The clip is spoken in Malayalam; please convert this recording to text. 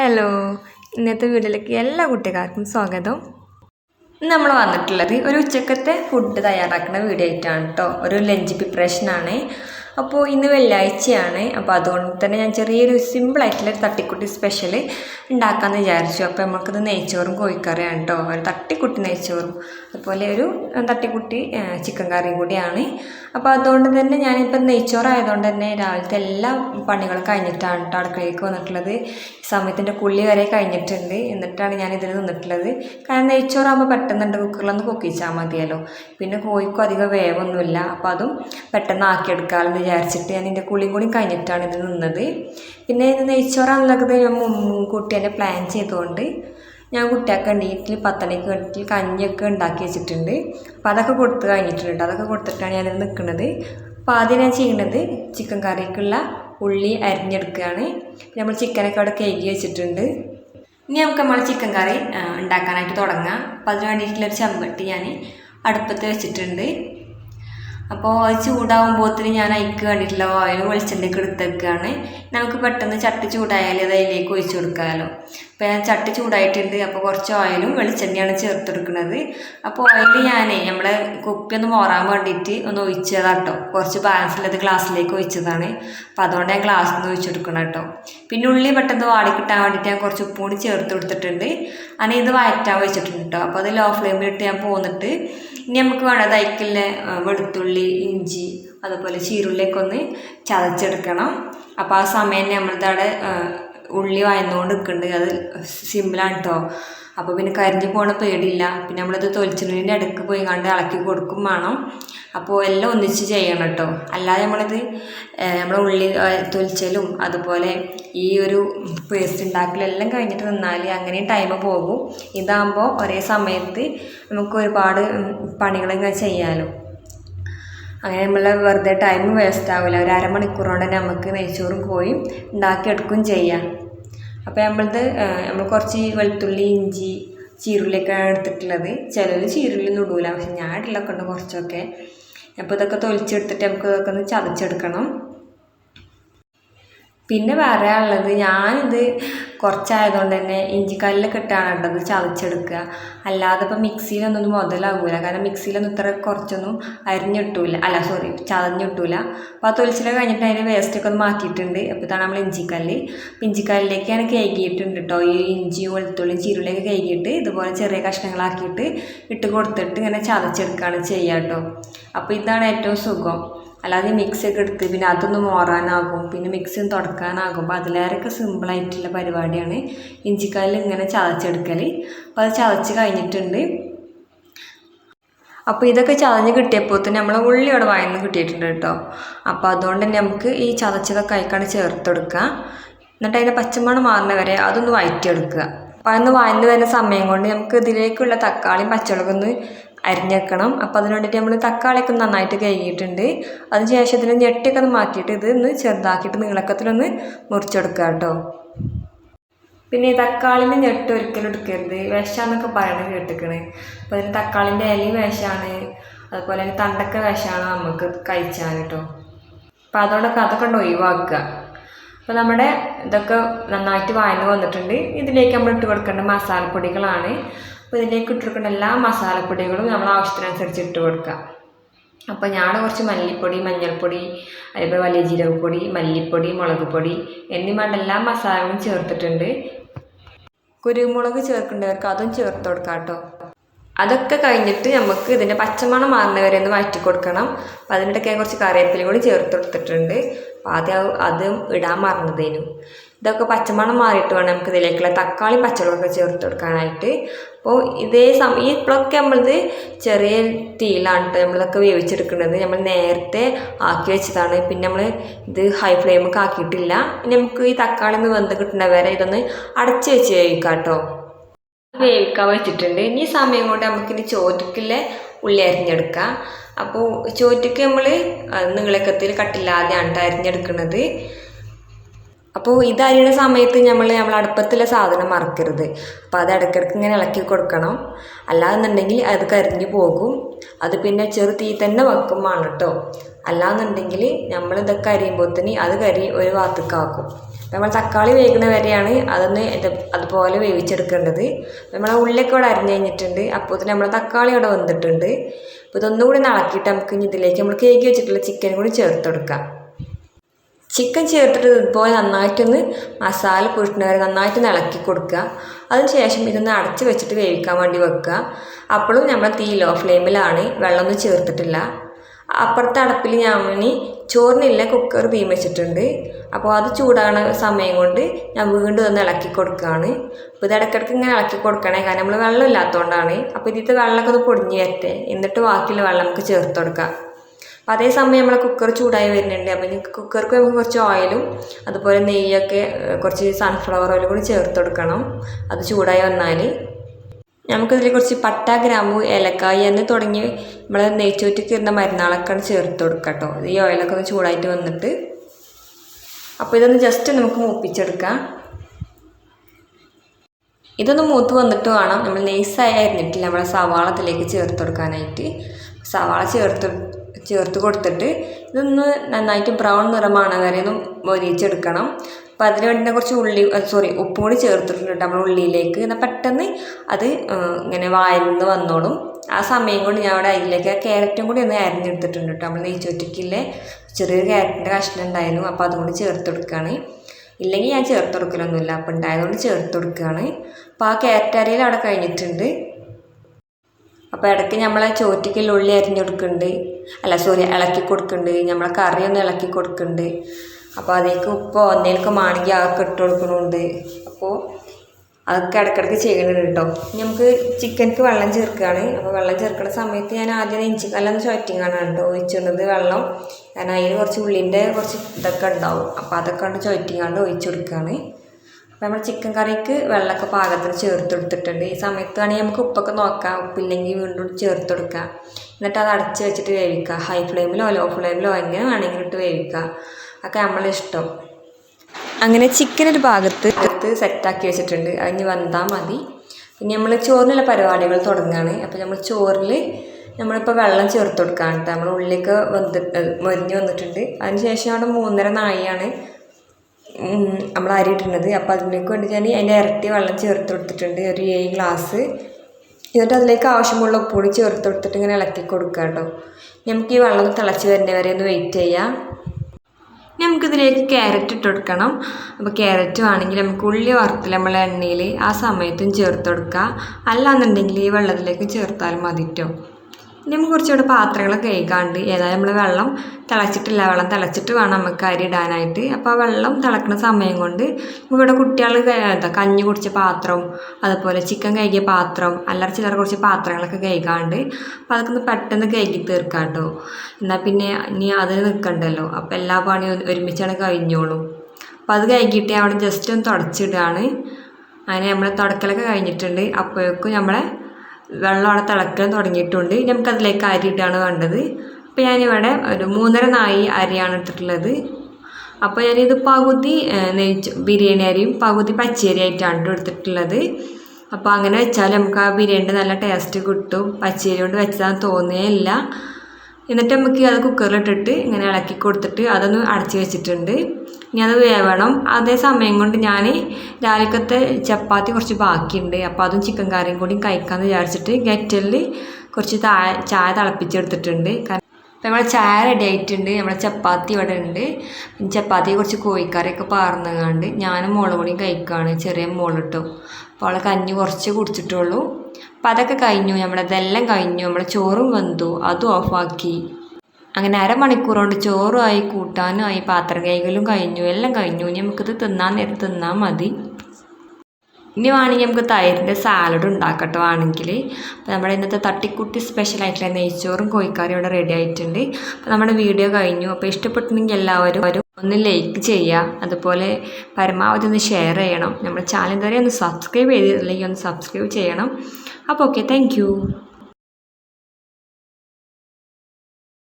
ഹലോ ഇന്നത്തെ വീട്ടിലേക്ക് എല്ലാ കുട്ടികാർക്കും സ്വാഗതം. നമ്മൾ വന്നിട്ടുള്ളത് ഒരു ഉച്ചക്കത്തെ ഫുഡ് തയ്യാറാക്കുന്ന വീഡിയോ ആയിട്ടാണ് കേട്ടോ ഒരു ലഞ്ച് പ്രിപ്പറേഷനാണ് അപ്പോൾ ഇന്ന് വെള്ളിയാഴ്ചയാണ്. അപ്പോൾ അതുകൊണ്ട് തന്നെ ഞാൻ ചെറിയൊരു സിമ്പിളായിട്ടുള്ള ഒരു തട്ടിക്കുട്ടി സ്പെഷ്യൽ ഉണ്ടാക്കാമെന്ന് വിചാരിച്ചു. അപ്പോൾ നമുക്കിത് നെയ്ച്ചോറും കോഴിക്കറിയാണ് കേട്ടോ ഒരു തട്ടിക്കുട്ടി നെയ്ച്ചോറും. അതുപോലെ ഒരു തട്ടിക്കുട്ടി ചിക്കൻ കറിയും കൂടിയാണ്. അപ്പോൾ അതുകൊണ്ട് തന്നെ ഞാനിപ്പോൾ നെയ്ച്ചോറായതുകൊണ്ട് തന്നെ രാവിലത്തെ എല്ലാ പണികളും കഴിഞ്ഞിട്ടാണ് കേട്ടോ അടുക്കളയിലേക്ക് വന്നിട്ടുള്ളത്. സമയത്തിന്റെ കുള്ളി വരെ കഴിഞ്ഞിട്ടുണ്ട്. എന്നിട്ടാണ് ഞാൻ ഇതിൽ നിന്നിട്ടുള്ളത്. കാരണം നെയ്ച്ചോറാകുമ്പോൾ പെട്ടെന്നുണ്ട് കുക്കറിലൊന്ന് കൊക്കിച്ചാൽ മതിയല്ലോ. പിന്നെ കോഴിക്കും അധികം വേവൊന്നുമില്ല. അപ്പോൾ അതും പെട്ടെന്ന് ആക്കിയെടുക്കാമെന്ന് വിചാരിച്ചിട്ട് ഞാൻ ഇതിന്റെ കുളിയും കൂടി കഴിഞ്ഞിട്ടാണ് ഇതിൽ നിന്നത്. പിന്നെ ഇത് നെയ്ച്ചോറാണെന്നുള്ളത് മുൻകൂട്ടി തന്നെ പ്ലാൻ ചെയ്തുകൊണ്ട് ഞാൻ കുട്ടിയൊക്കെ വേണ്ടിയിട്ട് പത്തണിക്ക് വേണ്ടിയിട്ട് കഞ്ഞിയൊക്കെ ഉണ്ടാക്കി വെച്ചിട്ടുണ്ട്. അപ്പോൾ അതൊക്കെ കൊടുത്ത് കഴിഞ്ഞിട്ടുണ്ട്. അതൊക്കെ കൊടുത്തിട്ടാണ് ഞാനിത് നിൽക്കുന്നത്. അപ്പോൾ ആദ്യം ഞാൻ ചെയ്യുന്നത് ചിക്കൻ കറിക്കുള്ള ഉള്ളി അരിഞ്ഞെടുക്കുകയാണ്. നമ്മൾ ചിക്കനൊക്കെ അവിടെ കഴുകി വെച്ചിട്ടുണ്ട്. ഇനി നമുക്ക് നമ്മൾ ചിക്കൻ കറി ഉണ്ടാക്കാനായിട്ട് തുടങ്ങാം. അപ്പോൾ അതിന് വേണ്ടിയിട്ടുള്ളൊരു ചമ്പട്ടി ഞാൻ അടുപ്പത്ത് വെച്ചിട്ടുണ്ട്. അപ്പോൾ അത് ചൂടാകുമ്പോഴത്തേന് ഞാൻ അതിക്ക് വേണ്ടിയിട്ടുള്ള ഓയിൽ വെളിച്ചെണ്ണയ്ക്ക് എടുത്തേക്കാണ് നമുക്ക് പെട്ടെന്ന് ചട്ടി ചൂടായാൽ അത് അതിലേക്ക് ഒഴിച്ചു കൊടുക്കാമല്ലോ അപ്പോൾ ഞാൻ ചട്ടി ചൂടായിട്ടുണ്ട് അപ്പോൾ കുറച്ച് ഓയിലും വെളിച്ചെണ്ണയാണ് ചേർത്തെടുക്കുന്നത്. അപ്പോൾ ഓയിൽ ഞാൻ നമ്മളെ കുപ്പി ഒന്ന് മോറാൻ വേണ്ടിയിട്ട് ഒന്ന് ഒഴിച്ചതാട്ടോ. കുറച്ച് ബാലൻസ് ഉള്ളത് ഗ്ലാസ്സിലേക്ക് ഒഴിച്ചതാണ്. അപ്പോൾ അതുകൊണ്ട് ഞാൻ ഗ്ലാസ് നിന്ന് ഒഴിച്ചെടുക്കണം കേട്ടോ. പിന്നെ ഉള്ളി പെട്ടെന്ന് വാടി കിട്ടാൻ വേണ്ടിയിട്ട് ഞാൻ കുറച്ച് ഉപ്പും ചേർത്ത് കൊടുത്തിട്ടുണ്ട്. അങ്ങനെ ഇത് വയറ്റാൻ വെച്ചിട്ടുണ്ട് കേട്ടോ. അപ്പോൾ അത് ലോ ഫ്ലെയിമിലിട്ട് ഞാൻ പോന്നിട്ട് ഇനി നമുക്ക് വേണ്ടത് അതിക്കുള്ള വെളുത്തുള്ളി ഇഞ്ചി അതുപോലെ ചീരുള്ളിയൊക്കെ ഒന്ന് ചതച്ചെടുക്കണം. അപ്പോൾ ആ സമയം നമ്മളിതവിടെ ഉള്ളി വായന്നുകൊണ്ട് നിൽക്കുന്നുണ്ട്. അത് സിമ്പിളാണ് കേട്ടോ. അപ്പോൾ പിന്നെ കരിഞ്ഞു പോകണ പേടിയില്ല. പിന്നെ നമ്മളിത് തൊലിച്ചിലിന്റെ അടുക്ക് പോയി കണ്ട് ഇളക്കി കൊടുക്കും വേണം. അപ്പോൾ എല്ലാം ഒന്നിച്ച് ചെയ്യണം കേട്ടോ. അല്ലാതെ നമ്മളത് നമ്മൾ ഉള്ളി തൊലിച്ചലും അതുപോലെ ഈ ഒരു പേസ്റ്റ് ഉണ്ടാക്കലെല്ലാം കഴിഞ്ഞിട്ട് നിന്നാൽ അങ്ങനെയും ടൈം പോകും. ഇതാകുമ്പോൾ ഒരേ സമയത്ത് നമുക്ക് ഒരുപാട് പണികളിങ്ങനെ ചെയ്യാമല്ലോ അങ്ങനെ നമ്മളെ വെറുതെ ടൈം വേസ്റ്റ് ആവില്ല ഒരു അരമണിക്കൂറോടെ തന്നെ നമുക്ക് നെയ്ച്ചോറും കോയും ഉണ്ടാക്കിയെടുക്കുകയും ചെയ്യാം. അപ്പോൾ നമ്മളത് നമ്മൾ കുറച്ച് വെളുത്തുള്ളി ഇഞ്ചി ചീരുള്ളിയൊക്കെയാണ് എടുത്തിട്ടുള്ളത്. ചിലർ ചീരുള്ളിയൊന്നും ഇടൂല. പക്ഷെ ഞാൻ ഇടലൊക്കെ ഉണ്ട് കുറച്ചൊക്കെ. അപ്പോൾ ഇതൊക്കെ തൊലിച്ചെടുത്തിട്ട് നമുക്ക് ഇതൊക്കെ ഒന്ന് ചതച്ചെടുക്കണം. പിന്നെ പറയാനുള്ളത് ഞാനിത് കുറച്ചായതുകൊണ്ട് തന്നെ ഇഞ്ചിക്കല്ലൊക്കെ ഇട്ടാണ് ഇട്ടത് ചതച്ചെടുക്കുക. അല്ലാതെ ഇപ്പം മിക്സിയിലൊന്നും മുതലാകൂല കാരണം മിക്സിയിലൊന്നും ഇത്ര കുറച്ചൊന്നും അരിഞ്ഞിട്ടില്ല അല്ല സോറി ചതഞ്ഞിട്ടില്ല അപ്പോൾ ആ തൊലിച്ചില കഴിഞ്ഞിട്ട് അതിന്റെ വേസ്റ്റൊക്കെ ഒന്ന് മാറ്റിയിട്ടുണ്ട്. അപ്പോൾ ഇതാണ് നമ്മൾ ഇഞ്ചിക്കല്ല്. അപ്പോൾ ഇഞ്ചിക്കല്ലിലേക്ക് ഞാൻ കേകിയിട്ടുണ്ട് കേട്ടോ. ഈ ഇഞ്ചി വെളുത്തുള്ളി ചീരുള്ളിയൊക്കെ കേകിയിട്ട് ഇതുപോലെ ചെറിയ കഷ്ണങ്ങളാക്കിയിട്ട് ഇട്ട് കൊടുത്തിട്ട് ഇങ്ങനെ ചതച്ചെടുക്കുകയാണ് ചെയ്യുക കേട്ടോ. അപ്പോൾ ഇതാണ് ഏറ്റവും സുഖം. അല്ലാതെ മിക്സി ഒക്കെ എടുത്ത് പിന്നെ അതൊന്ന് മോറാനാകും പിന്നെ മിക്സി ഒന്ന് തുടക്കാനാകുമ്പോൾ അതിലേറെയൊക്കെ സിമ്പിളായിട്ടുള്ള പരിപാടിയാണ്. ഇഞ്ചിക്കാലിൽ ഇങ്ങനെ ചതച്ചെടുക്കൽ അപ്പോൾ അത് ചതച്ച് കഴിഞ്ഞിട്ടുണ്ട്. അപ്പോൾ ഇതൊക്കെ ചതഞ്ഞ് കിട്ടിയപ്പോൾ തന്നെ നമ്മളെ ഉള്ളി അവിടെ വായന്ന് കിട്ടിയിട്ടുണ്ട് കേട്ടോ. അപ്പോൾ അതുകൊണ്ട് തന്നെ നമുക്ക് ഈ ചതച്ചതൊക്കെ അയക്കാണ്ട് ചേർത്തെടുക്കുക എന്നിട്ട് അതിന്റെ പച്ചമണം മാറുന്ന വരെ അതൊന്ന് വയറ്റിയെടുക്കുക. അപ്പോൾ അതൊന്ന് വയന്ന് വരുന്ന സമയം കൊണ്ട് നമുക്ക് ഇതിലേക്കുള്ള തക്കാളിയും പച്ചമുളകൊന്ന് അരിഞ്ഞേക്കണം അപ്പോൾ അതിന് വേണ്ടിയിട്ട് നമ്മൾ തക്കാളിയൊക്കെ നന്നായിട്ട് കഴുകിയിട്ടുണ്ട്. അതിന് ശേഷം ഇതിന് ഞെട്ടിയൊക്കെ ഒന്ന് മാറ്റിയിട്ട് ഇത് ഒന്ന് ചെറുതാക്കിയിട്ട് നീളക്കത്തിലൊന്ന് മുറിച്ചെടുക്കുക കേട്ടോ. പിന്നെ ഈ തക്കാളിന്റെ ഞെട്ട് ഒരിക്കലും എടുക്കരുത്. വിഷാന്നൊക്കെ പറയണത് കേട്ടിക്കണ്. അപ്പോൾ അതിന് തക്കാളിന്റെ ഇലയും വിഷമാണ് അതുപോലെ തന്നെ തണ്ടക്ക വിഷമാണ് നമുക്ക് കഴിച്ചാൽ കേട്ടോ അപ്പോൾ അതുകൊണ്ടൊക്കെ അതൊക്കെ ഒഴിവാക്കുക. അപ്പോൾ നമ്മുടെ ഇതൊക്കെ നന്നായിട്ട് വായന വന്നിട്ടുണ്ട്. ഇതിലേക്ക് നമ്മൾ ഇട്ട് കൊടുക്കേണ്ട മസാലപ്പൊടികളാണ്. അപ്പോൾ ഇതിലേക്ക് ഇട്ടിരിക്കുന്ന എല്ലാ മസാലപ്പൊടികളും നമ്മൾ ആവശ്യത്തിനനുസരിച്ച് ഇട്ട് കൊടുക്കുക. അപ്പോൾ ഞാൻ കുറച്ച് മല്ലിപ്പൊടി മഞ്ഞൾപ്പൊടി അതേപോലെ വലിയ ജീരകപ്പൊടി മല്ലിപ്പൊടി മുളക് പൊടി എന്നിവ എല്ലാ മസാലകളും ചേർത്തിട്ടുണ്ട്. കുരുമുളക് ചേർക്കേണ്ടവർക്ക് അതും ചേർത്ത് കൊടുക്കാം കേട്ടോ. അതൊക്കെ കഴിഞ്ഞിട്ട് നമുക്ക് ഇതിന്റെ പച്ചമണം മാറുന്നവരെ ഒന്ന് വഴറ്റി കൊടുക്കണം. അപ്പോൾ അതിനിടയ്ക്ക് കുറച്ച് കറിവേപ്പിലയും കൂടി ചേർത്ത് കൊടുത്തിട്ടുണ്ട്. അപ്പോൾ ആദ്യം അതും ഇടാൻ മറന്നതേനു. ഇതൊക്കെ പച്ചമണം മാറിയിട്ട് വേണം നമുക്ക് ഇതിലേക്കുള്ള തക്കാളി പച്ചമുളകൊക്കെ ചേർത്ത് കൊടുക്കാനായിട്ട്. അപ്പോൾ ഇതേ സമയം ഇപ്പോഴൊക്കെ നമ്മളിത് ചെറിയ തീയിലാണ് കേട്ടോ നമ്മളിതൊക്കെ വേവിച്ചെടുക്കുന്നത്. നമ്മൾ നേരത്തെ ആക്കി വെച്ചതാണ്. പിന്നെ നമ്മൾ ഇത് ഹൈ ഫ്ലെയിമൊക്കെ ആക്കിയിട്ടില്ല. ഇനി നമുക്ക് ഈ തക്കാളി ഒന്ന് വെന്ത് കിട്ടുന്ന വരെ ഇതൊന്ന് അടച്ച് വെച്ച് വേവിക്കാം കേട്ടോ വേവിക്കാൻ വെച്ചിട്ടുണ്ട്. ഇനി സമയം കൊണ്ട് നമുക്കിനി ചോറ്റക്കിലെ ഉള്ളി അരിഞ്ഞെടുക്കാം. അപ്പോൾ ചോറ്റയ്ക്ക് നമ്മൾ നീളക്കത്തിൽ കട്ടില്ലാതെയാണ് അരിഞ്ഞെടുക്കുന്നത് അപ്പോൾ ഇത് അരിയുടെ സമയത്ത് നമ്മൾ നമ്മൾ അടുപ്പത്തിലെ സാധനം മറക്കരുത്. അപ്പോൾ അത് ഇടയ്ക്കിടയ്ക്ക് ഇങ്ങനെ ഇളക്കി കൊടുക്കണം. അല്ലാന്നുണ്ടെങ്കിൽ അത് കരിഞ്ഞു പോകും. അത് പിന്നെ ചെറു തീ തന്നെ വെക്കും വേണം കേട്ടോ അല്ലാന്നുണ്ടെങ്കിൽ നമ്മൾ ഇതൊക്കെ അരിയുമ്പോൾ തന്നെ അത് കരി ഒരു ഭാഗത്തേക്കാക്കും നമ്മൾ തക്കാളി വേകുന്ന വരെയാണ് അതൊന്ന് അതുപോലെ വേവിച്ചെടുക്കേണ്ടത്. നമ്മൾ ഉള്ളിലേക്ക് ഇവിടെ അരിഞ്ഞ് കഴിഞ്ഞിട്ടുണ്ട്. അപ്പോൾ തന്നെ നമ്മൾ തക്കാളി ഇവിടെ വന്നിട്ടുണ്ട് അപ്പോൾ ഇതൊന്നും കൂടി ഇളക്കിയിട്ട് നമുക്ക് ഇനി ഇതിലേക്ക് നമ്മൾ കേക്ക് വെച്ചിട്ടുള്ള ചിക്കൻ കൂടി ചേർത്ത് കൊടുക്കാം. ചിക്കൻ ചേർത്തിട്ട് ഇതുപോലെ നന്നായിട്ടൊന്ന് മസാല പുരുട്ടുന്ന നന്നായിട്ട് ഇളക്കി കൊടുക്കുക. അതിന് ശേഷം ഇതൊന്ന് അടച്ച് വെച്ചിട്ട് വേവിക്കാൻ വേണ്ടി വെക്കുക. അപ്പോഴും നമ്മൾ തീ ലോ ഫ്ലെയിമിലാണ് വെള്ളമൊന്നും ചേർത്തിട്ടില്ല. അപ്പുറത്തെ അടുപ്പിൽ ഞാൻ ഇനി ചോറിനില്ല കുക്കർ തീം വെച്ചിട്ടുണ്ട്. അപ്പോൾ അത് ചൂടാകണ സമയം കൊണ്ട് ഞാൻ വീണ്ടും ഒന്ന് ഇളക്കി കൊടുക്കുകയാണ് അപ്പോൾ ഇത് ഇടയ്ക്കിടയ്ക്ക് ഇങ്ങനെ ഇളക്കി കൊടുക്കണേ കാരണം നമ്മൾ വെള്ളം ഇല്ലാത്തതുകൊണ്ടാണ് അപ്പോൾ ഇതിൽ വെള്ളമൊക്കെ ഒന്ന് പൊടിഞ്ഞ് വരട്ടെ എന്നിട്ട് ബാക്കിയുള്ള വെള്ളം നമുക്ക് ചേർത്ത് കൊടുക്കാം. അപ്പോൾ അതേ സമയം നമ്മളെ കുക്കർ ചൂടായി വരുന്നുണ്ട്. അപ്പോൾ കുക്കർക്ക് നമുക്ക് കുറച്ച് ഓയിലും അതുപോലെ നെയ്യൊക്കെ കുറച്ച് സൺഫ്ലവർ ഓയിലും കൂടി ചേർത്ത് കൊടുക്കണം. അത് ചൂടായി വന്നാൽ നമുക്കിതിൽ കുറച്ച് പട്ട ഗ്രാമ്പു ഏലക്കായി എന്ന് തുടങ്ങി നമ്മൾ നെയ്ച്ചോറ്റിക്ക് തീർന്ന മരുന്നാളൊക്കെയാണ് ചേർത്ത് കൊടുക്കുക കേട്ടോ. ഈ ഓയിലൊക്കെ ഒന്ന് ചൂടായിട്ട് വന്നിട്ട്. അപ്പോൾ ഇതൊന്ന് ജസ്റ്റ് നമുക്ക് മൂപ്പിച്ചെടുക്കാം. ഇതൊന്ന് മൂത്ത് വന്നിട്ട് വേണം. നമ്മൾ നെയ്സായി അരിഞ്ഞിട്ടില്ല. നമ്മളെ സവാളത്തിലേക്ക് ചേർത്ത് കൊടുക്കാനായിട്ട്. സവാള ചേർത്ത് ചേർത്ത് കൊടുത്തിട്ട് ഇതൊന്ന് നന്നായിട്ട് ബ്രൗൺ നിറമാണ് വരെ ഒന്ന് മൊരിച്ചെടുക്കണം അപ്പോൾ അതിന് വേണ്ടി കുറച്ച് ഉള്ളി സോറി ഉപ്പും കൂടി ചേർത്തിട്ടുണ്ട് നമ്മൾ ഉള്ളിയിലേക്ക്. എന്നാൽ പെട്ടെന്ന് അത് ഇങ്ങനെ വായിൽ നിന്ന് വന്നോളും. ആ സമയം കൊണ്ട് ഞാൻ അവിടെ അതിലേക്ക് ആ ക്യാരറ്റും കൂടി ഒന്ന് അരിഞ്ഞെടുത്തിട്ടുണ്ട് കേട്ടോ. നമ്മൾ നെയ്ച്ചോറ്റിക്കില്ലേ? ചെറിയൊരു ക്യാരറ്റിന്റെ കഷ്ണം ഉണ്ടായിരുന്നു. അപ്പോൾ അതും കൂടി ചേർത്ത് കൊടുക്കുകയാണ് ഇല്ലെങ്കിൽ ഞാൻ ചേർത്ത് കൊടുക്കലൊന്നുമില്ല. അപ്പോൾ ഉണ്ടായതുകൊണ്ട് ചേർത്ത് കൊടുക്കുകയാണ് അപ്പോൾ ആ ക്യാരറ്റ് അരിയിൽ അവിടെ കഴിഞ്ഞിട്ടുണ്ട്. അപ്പോൾ ഇടയ്ക്ക് നമ്മളെ ചോറ്റിക്കൽ ഉള്ളി അരിഞ്ഞു കൊടുക്കുന്നുണ്ട്. അല്ല സോറി ഇളക്കി കൊടുക്കുന്നുണ്ട്. നമ്മളെ കറി ഒന്ന് ഇളക്കി കൊടുക്കുന്നുണ്ട്. അപ്പോൾ അതിലേക്ക് ഉപ്പോ ആണെങ്കിൽ അതൊക്കെ ഇട്ട് കൊടുക്കണുണ്ട്. അപ്പോൾ അതൊക്കെ ഇടയ്ക്കിടയ്ക്ക് ചെയ്യണുണ്ട് കേട്ടോ നമുക്ക് ചിക്കൻക്ക് വെള്ളം ചേർക്കുകയാണ് അപ്പോൾ വെള്ളം ചേർക്കുന്ന സമയത്ത് ഞാൻ ആദ്യം ഇഞ്ചിക്കല്ലെന്ന് ചുറ്റിങ്ങാണ് കേട്ടോ. ഒഴിച്ചിടുന്നത് വെള്ളം. കാരണം അതിൽ കുറച്ച് ഉള്ളിന്റെ കുറച്ച് ഇതൊക്കെ ഉണ്ടാവും. അപ്പോൾ അതൊക്കെ കൊണ്ട് ചുറ്റിങ്ങാണ്ട് ഒഴിച്ചു കൊടുക്കുകയാണ് അപ്പോൾ നമ്മൾ ചിക്കൻ കറിക്ക് വെള്ളമൊക്കെ പാകത്തിന് ചേർത്ത് കൊടുത്തിട്ടുണ്ട്. ഈ സമയത്ത് വേണമെങ്കിൽ നമുക്ക് ഉപ്പൊക്കെ നോക്കാം. ഉപ്പില്ലെങ്കിൽ വീണ്ടും ചേർത്ത് കൊടുക്കാം. എന്നിട്ട് അത് അടച്ച് വെച്ചിട്ട് വേവിക്കുക ഹൈ ഫ്ലെയിമിലോ ലോ ഫ്ലെയിമിലോ എങ്ങനെ വേണമെങ്കിലും ഇട്ട് വേവിക്കുക ഒക്കെ നമ്മളിഷ്ടം. അങ്ങനെ ചിക്കൻ ഒരു ഭാഗത്ത് എടുത്ത് സെറ്റാക്കി വെച്ചിട്ടുണ്ട്. അതിന് വന്നാൽ മതി. പിന്നെ നമ്മൾ ചോറിനുള്ള പരിപാടികൾ തുടങ്ങുകയാണ് അപ്പോൾ നമ്മൾ ചോറിൽ നമ്മളിപ്പോൾ വെള്ളം ചേർത്ത് കേട്ടോ നമ്മൾ ഉള്ളിലേക്ക് വന്നിട്ട് മൊരിഞ്ഞ് വന്നിട്ടുണ്ട്. അതിന് ശേഷം അവിടെ മൂന്നര നായിയാണ് നമ്മൾ അരി അപ്പോൾ അതിലേക്ക് വേണ്ടി ഞാൻ അതിന്റെ ഇരട്ടി വെള്ളം ചേർത്ത് കൊടുത്തിട്ടുണ്ട്. ഒരു ഏഴ് ഗ്ലാസ്. എന്നിട്ട് അതിലേക്ക് ആവശ്യമുള്ള ഉപ്പുകൂടി ചേർത്ത് കൊടുത്തിട്ട് ഇങ്ങനെ ഇളക്കി കൊടുക്കുക കേട്ടോ നമുക്ക് ഈ വെള്ളം തിളച്ച് വരുന്നവരെ ഒന്ന് വെയിറ്റ് ചെയ്യാം. നമുക്കിതിലേക്ക് ക്യാരറ്റ് ഇട്ട് കൊടുക്കണം. അപ്പോൾ ക്യാരറ്റ് ആണെങ്കിൽ നമുക്ക് ഉള്ളി വറുത്ത് നമ്മൾ എണ്ണയിൽ ആ സമയത്തും ചേർത്ത് കൊടുക്കുക. അല്ലാന്നുണ്ടെങ്കിൽ ഈ വെള്ളത്തിലേക്ക് ചേർത്താലും മതി കേട്ടോ ഇനി നമുക്ക് കുറച്ചുകൂടെ പാത്രങ്ങൾ കഴുകാണ്ട്. ഏതായാലും നമ്മൾ വെള്ളം തിളച്ചിട്ടില്ല. വെള്ളം തിളച്ചിട്ട് വേണം നമുക്ക് അരി ഇടാനായിട്ട്. അപ്പോൾ ആ വെള്ളം തിളക്കുന്ന സമയം കൊണ്ട് ഇവിടെ കുട്ടികൾ എന്താ കഞ്ഞി കുടിച്ച പാത്രം അതുപോലെ ചിക്കൻ കഴുകിയ പാത്രം അല്ലറ ചില്ലറ കുറച്ച് പാത്രങ്ങളൊക്കെ കഴുകാണ്ട്. അപ്പോൾ അതൊക്കെ ഒന്ന് പെട്ടെന്ന് കഴുകി തീർക്കാം കേട്ടോ എന്നാൽ പിന്നെ ഇനി അതിന് നിൽക്കണ്ടല്ലോ അപ്പോൾ എല്ലാ പണിയും ഒരുമിച്ചാണ് കഴിഞ്ഞോളും. അപ്പോൾ അത് കഴുകിയിട്ട് അവിടെ ജസ്റ്റ് ഒന്ന് തുടച്ചിടുകയാണ് അങ്ങനെ നമ്മൾ തുടക്കലൊക്കെ കഴിഞ്ഞിട്ടുണ്ട്. അപ്പോഴേക്കും നമ്മളെ വെള്ളം അവിടെ തിളക്കാൻ തുടങ്ങിയിട്ടുണ്ട്. ഇനി നമുക്കതിലേക്ക് അരി ഇട്ടാണ് വേണ്ടത്. അപ്പോൾ ഞാനിവിടെ ഒരു മൂന്നര നായി അരിയാണ് ഇട്ടിട്ടുള്ളത് അപ്പോൾ ഞാനിത് പകുതി നെയ്ച്ച് ബിരിയാണി അരിയും പകുതി പച്ചരി ആയിട്ടാണ് എടുത്തിട്ടുള്ളത്. അപ്പോൾ അങ്ങനെ വെച്ചാൽ നമുക്ക് ആ ബിരിയാണിന്റെ നല്ല ടേസ്റ്റ് കിട്ടും. പച്ചരി കൊണ്ട് വെച്ചതാന്ന് തോന്നുകയേ ഇല്ല എന്നിട്ട് നമുക്ക് അത് കുക്കറിലിട്ടിട്ട് ഇങ്ങനെ ഇളക്കി കൊടുത്തിട്ട് അതൊന്ന് അടച്ച് വെച്ചിട്ടുണ്ട്. ഇനി അത് വേവണം. അതേ സമയം കൊണ്ട് ഞാൻ രാവിലത്തെ ചപ്പാത്തി കുറച്ച് ബാക്കിയുണ്ട്. അപ്പോൾ അതും ചിക്കൻ കറിയും കൂടി കഴിക്കാമെന്ന് വിചാരിച്ചിട്ട് ഗെറ്റലിൽ കുറച്ച് ചായ തിളപ്പിച്ചെടുത്തിട്ടുണ്ട്. കാരണം അപ്പോൾ നമ്മളെ ചായ റെഡി ആയിട്ടുണ്ട്. നമ്മളെ ചപ്പാത്തി ഇവിടെ ഉണ്ട്. ചപ്പാത്തി കുറച്ച് കോഴിക്കറിയൊക്കെ പാർന്നുകാണ്ട് ഞാനും മോളും കൂടി കഴിക്കുകയാണ് ചെറിയ മോളിട്ടു അപ്പോൾ അവളെ കഞ്ഞി കുറച്ച് കുടിച്ചിട്ടുള്ളൂ. അപ്പോൾ അതൊക്കെ കഴിഞ്ഞു നമ്മളതെല്ലാം കഴിഞ്ഞു. നമ്മളെ ചോറും വെന്തു അതും ഓഫാക്കി അങ്ങനെ അരമണിക്കൂർ കൊണ്ട് ചോറും ആയി കൂട്ടാനും ആയി പാത്രം കൈകളും കഴിഞ്ഞു എല്ലാം കഴിഞ്ഞു. ഇനി നമുക്കിത് തിന്നാൻ നേരത്ത് തിന്നാൽ മതി. ഇനി വേണമെങ്കിൽ നമുക്ക് തൈരിന്റെ സാലഡ് ഉണ്ടാക്കട്ടോ വേണമെങ്കിൽ. അപ്പോൾ നമ്മുടെ ഇന്നത്തെ തട്ടിക്കുട്ടി സ്പെഷ്യൽ ആയിട്ടുള്ള നെയ്ച്ചോറും കോഴിക്കറിയും ഇവിടെ റെഡി ആയിട്ടുണ്ട്. അപ്പോൾ നമ്മുടെ വീഡിയോ കഴിഞ്ഞു. അപ്പോൾ ഇഷ്ടപ്പെട്ടിട്ടുണ്ടെങ്കിൽ എല്ലാവരും ഒന്ന് ലൈക്ക് ചെയ്യുക. അതുപോലെ പരമാവധി ഒന്ന് ഷെയർ ചെയ്യണം. നമ്മുടെ ചാനൽ ഇതുവരെ ഒന്ന് സബ്സ്ക്രൈബ് ചെയ്തിട്ടില്ലെങ്കിൽ ഒന്ന് സബ്സ്ക്രൈബ് ചെയ്യണം. അപ്പോൾ ഓക്കെ താങ്ക്